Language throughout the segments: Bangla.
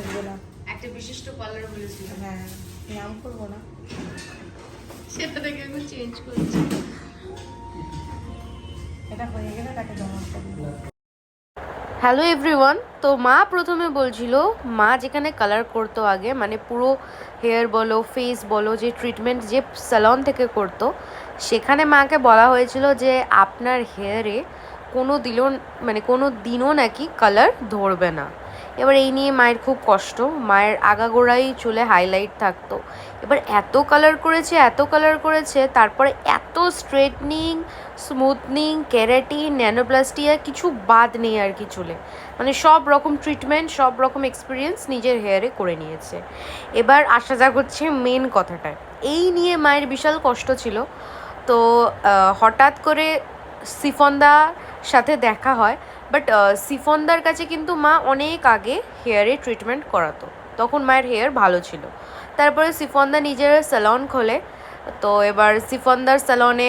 আসবে না। একটা বিশিষ্ট পার্লার বলেছিল। হ্যাঁ নাম করব না। সেটা থেকে এখন চেঞ্জ করছি। এটা হয়ে গেলে তাকে জমা করব। হ্যালো এভরিওয়ান তো মা প্রথমে বলছিল মা যেখানে কালার করতো আগে মানে পুরো হেয়ার বলো ফেস বলো যে ট্রিটমেন্ট যে স্যালন থেকে করতো সেখানে মাকে বলা হয়েছিল যে আপনার হেয়ারে কোনো দিনও মানে কোনো দিনও নাকি কালার ধরবে না। এবার এই নিয়ে মায়ের খুব কষ্ট। মায়ের আগাগোড়াই চুলে হাইলাইট থাকতো। এবার এত কালার করেছে, এত কালার করেছে, তারপরে এত স্ট্রেটনিং স্মুথনিং ক্যারাটিন ন্যানোপ্লাস্টিয়া কিছু বাদ নেই আর কি চুলে। মানে সব রকম ট্রিটমেন্ট সব রকম এক্সপিরিয়েন্স নিজের হেয়ারে করে নিয়েছে। এবার আসা যাক হচ্ছে মেন কথাটা এই নিয়ে মায়ের বিশাল কষ্ট ছিল। তো হঠাৎ করে সিফনদার সাথে দেখা হয়। বাট সিফনদার কাছে কিন্তু মা অনেক আগে হেয়ারে ট্রিটমেন্ট করাতো। তখন মায়ের হেয়ার ভালো ছিল। তারপরে সিফনদা নিজের স্যালন খোলে। তো এবার সিফনদার স্যালনে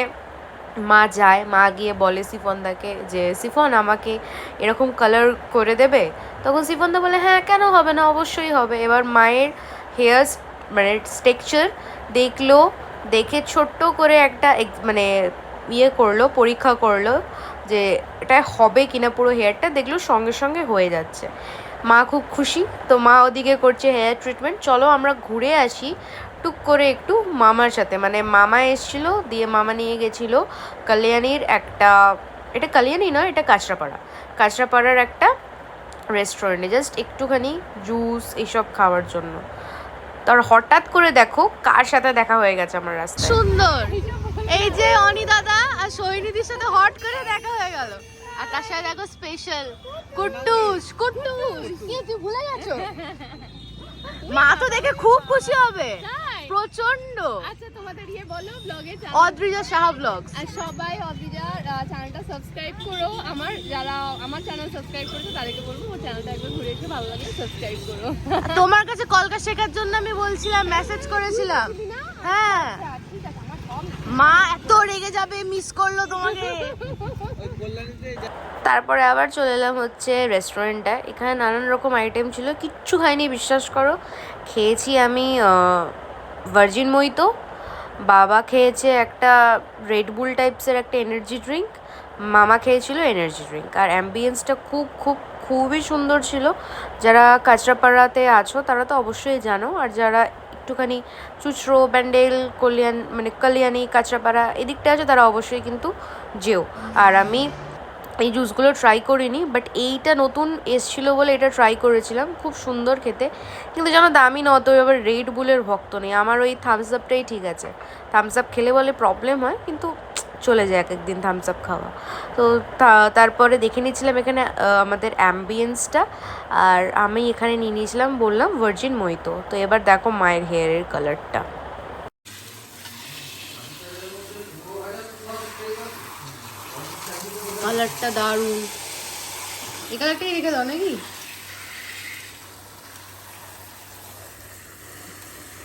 মা যায়, মা গিয়ে বলে সিফনদাকে যে সিফন আমাকে এরকম কালার করে দেবে? তখন সিফনদা বলে হ্যাঁ কেন হবে না? অবশ্যই হবে। এবার মায়ের হেয়ার মানে স্ট্রাকচার দেখল, দেখে ছোট্ট করে একটা মানে ইয়ে করল, পরীক্ষা করল। যে এটা হবে কিনা পুরো হেয়ারটা দেখল সঙ্গে সঙ্গে হয়ে যাচ্ছে। মা খুব খুশি, তো মা ওদিকে করছে হেয়ার ট্রিটমেন্ট। চলো আমরা ঘুরে আসি টুক করে একটু মামার সাথে। মানে মামা এসছিল, দিয়ে মামা নিয়ে গেছিল কালিয়ানির একটা, এটা কালিয়ানি নয়, এটা কাঁচরাপাড়া। কাঁচরাপাড়ার একটা রেস্টুরেন্টে জাস্ট একটুখানি জুস এইসব খাওয়ার জন্য। তার হঠাৎ করে দেখো কার সাথে দেখা হয়ে গেছে আমার রাস্তায়। সুন্দর। এই যে অনি দাদা আর সৈনিধির সাথে হট করে দেখা হয়ে গেল। আর তার সাথে দেখো স্পেশাল কুট্টুস কুট্টুস। কি তুই ভুলে গেছো? মা তো দেখে খুব খুশি হবে। প্রচণ্ড আচ্ছা তোমাদের ইয়ে বলো ব্লগে অদ্রিজা সাহা ব্লগস আর সবাই অদ্রিজার চ্যানেলটা সাবস্ক্রাইব করো। আমার যারা আমার চ্যানেল সাবস্ক্রাইব করেছে তাদেরকে বলব ও চ্যানেলটা একবার ঘুরে এসে ভালো লাগলে সাবস্ক্রাইব করো। তোমার কাছে কলকা শেখার জন্য আমি বলছিলাম মেসেজ করেছিলাম। হ্যাঁ। আমার সব মা এত যাবে? মিস করল তোমাকে। তারপরে আবার চলে এলাম হচ্ছে রেস্টুরেন্টটা এখানে নানান রকম আইটেম ছিল, কিচ্ছু খাইনি, বিশ্বাস করো। খেয়েছি আমি ভার্জিন মইতো বাবা খেয়েছে একটা রেড বুল টাইপসের একটা এনার্জি ড্রিঙ্ক মামা খেয়েছিল এনার্জি ড্রিঙ্ক আর অ্যাম্বিয়েন্সটা খুব খুব, খুবই সুন্দর ছিল। যারা কাঁচরাপাড়াতে আছো, তারা তো অবশ্যই জানো। আর যারা একটুখানি চুচরো, ব্যান্ডেল, কল্যাণ মানে কল্যাণী, কাঁচরাপাড়া এদিকটা আছে, তারা অবশ্যই কিন্তু যেও। আর আমি এই জুসগুলো ট্রাই করিনি বাট এইটা নতুন এসছিল বলে এটা ট্রাই করেছিলাম, খুব সুন্দর খেতে। কিন্তু যেন দামি না অত এবার রেড বুলের ভক্ত নেই। আমার ওই থামস আপটাই ঠিক আছে। থামস আপ খেলে বলে প্রবলেম হয়, কিন্তু চলে যায় এক একদিন থামস আপ খাওয়া। তো তারপরে দেখে নিয়েছিলাম এখানে আমাদের অ্যাম্বিয়েন্সটা আর আমি এখানে নিয়ে নিয়েছিলাম বললাম ভার্জিন মইতো। তো এবার দেখো মায়ের হেয়ারের কালারটা কালারটা দারুণ। এই কালারটাই রেখে দাও নাকি?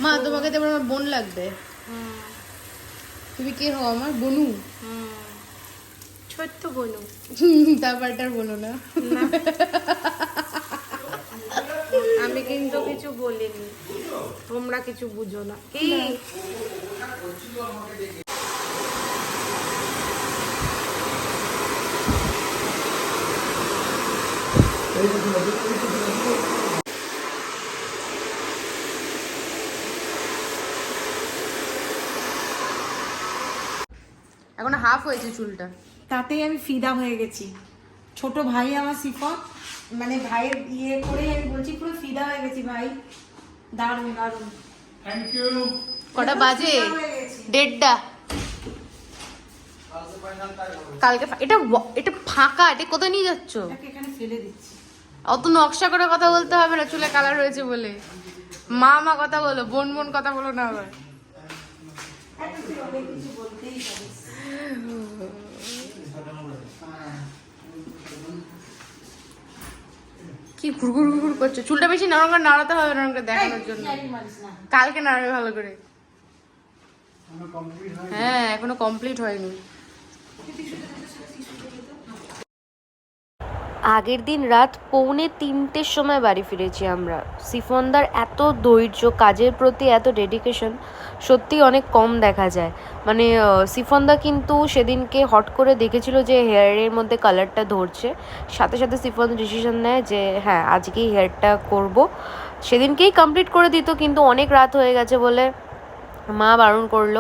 মা তোমাকে তো আমার বোন লাগবে। তুমি কে হও? আমার বনু। ছোট্ট বলো তারপরটার বলো না। আমি কিন্তু কিছু বলিনি। তোমরা কিছু বুঝো না। কি? এখন হাফ হয়েছে চুলটা। তাতেই আমি ফিদা হয়ে গেছি। ছোট ভাই আমার সিফন মানে ভাইয়ের ইয়ে করে আমি বলছি পুরো ফিদা হয়ে গেছি ভাই। দারুণ দারুণ। কটা বাজে? দেড়টা। কালকে এটা এটা ফাঁকা এটা কোথায় নিয়ে যাচ্ছ? এটাকে এখানে ফেলে দিচ্ছি। অত নকশা করে কথা বলতে হবে না চুলে কালার হয়েছে বলে। মা মা কথা বলো বোন বোন কথা বলো না আবার। কিছু বলতেই পারিস। কি ঘুরঘুর ঘুরঘুর করছে? চুলটা বেশি নরম করে নাড়াতে হবে নরম করে দেখানোর জন্য। কালকে নাড়াবে ভালো করে। হ্যাঁ এখনও কমপ্লিট হয়নি। আগের দিন রাত পৌনে তিনটের সময় বাড়ি ফিরেছি আমরা। সিফনদার এত ধৈর্য, কাজের প্রতি এত ডেডিকেশন সত্যি অনেক কম দেখা যায়। মানে সিফনদা কিন্তু সেদিনকে হট করে দেখেছিল যে হেয়ারের মধ্যে কালারটা ধরছে। সাথে সাথে সিফন ডিসিশন নেয় যে হ্যাঁ আজকেই হেয়ারটা করব। সেদিনকেই কমপ্লিট করে দিত, কিন্তু অনেক রাত হয়ে গেছে বলে মা বারণ করল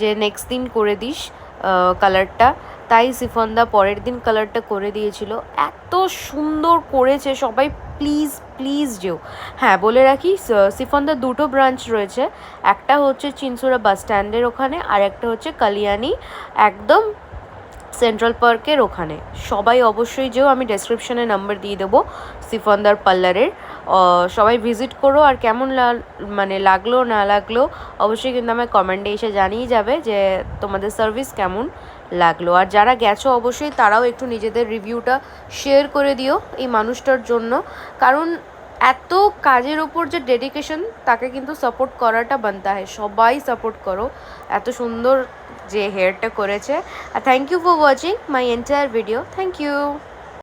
যে নেক্সট দিন করে দিস। কালারটা তাই সিফনদা পরের দিন কালারটা করে দিয়েছিল। এত সুন্দর করেছে। সবাই প্লিজ প্লিজ যেও। হ্যাঁ বলে রাখি সিফন্দা দুটো ব্রাঞ্চ রয়েছে। একটা হচ্ছে চিনসুরা বাস স্ট্যান্ডের ওখানে, আর একটা হচ্ছে কালিয়ানি। একদম সেন্ট্রাল পার্কের ওখানে। সবাই অবশ্যই যেও, আমি ডেসক্রিপশনে নাম্বার দিয়ে দেবো, সিফন্দার পার্লারের। সবাই ভিজিট করো, আর কেমন মানে লাগল, না লাগল, অবশ্যই কিন্তু আমার কমেন্টে এসে জানিয়ে যাবে যে তোমাদের সার্ভিস কেমন লাগল। আর যারা গেছো, অবশ্যই তারাও একটু নিজেদের রিভিউটা শেয়ার করে দিও এই মানুষটার জন্য। কারণ এত কাজের ওপর যে ডেডিকেশন তাকে কিন্তু সাপোর্ট করাটা বানতা হয় সবাই সাপোর্ট করো। এত সুন্দর যে হেয়ারটা করেছে। আর thank you for watching my entire video thank you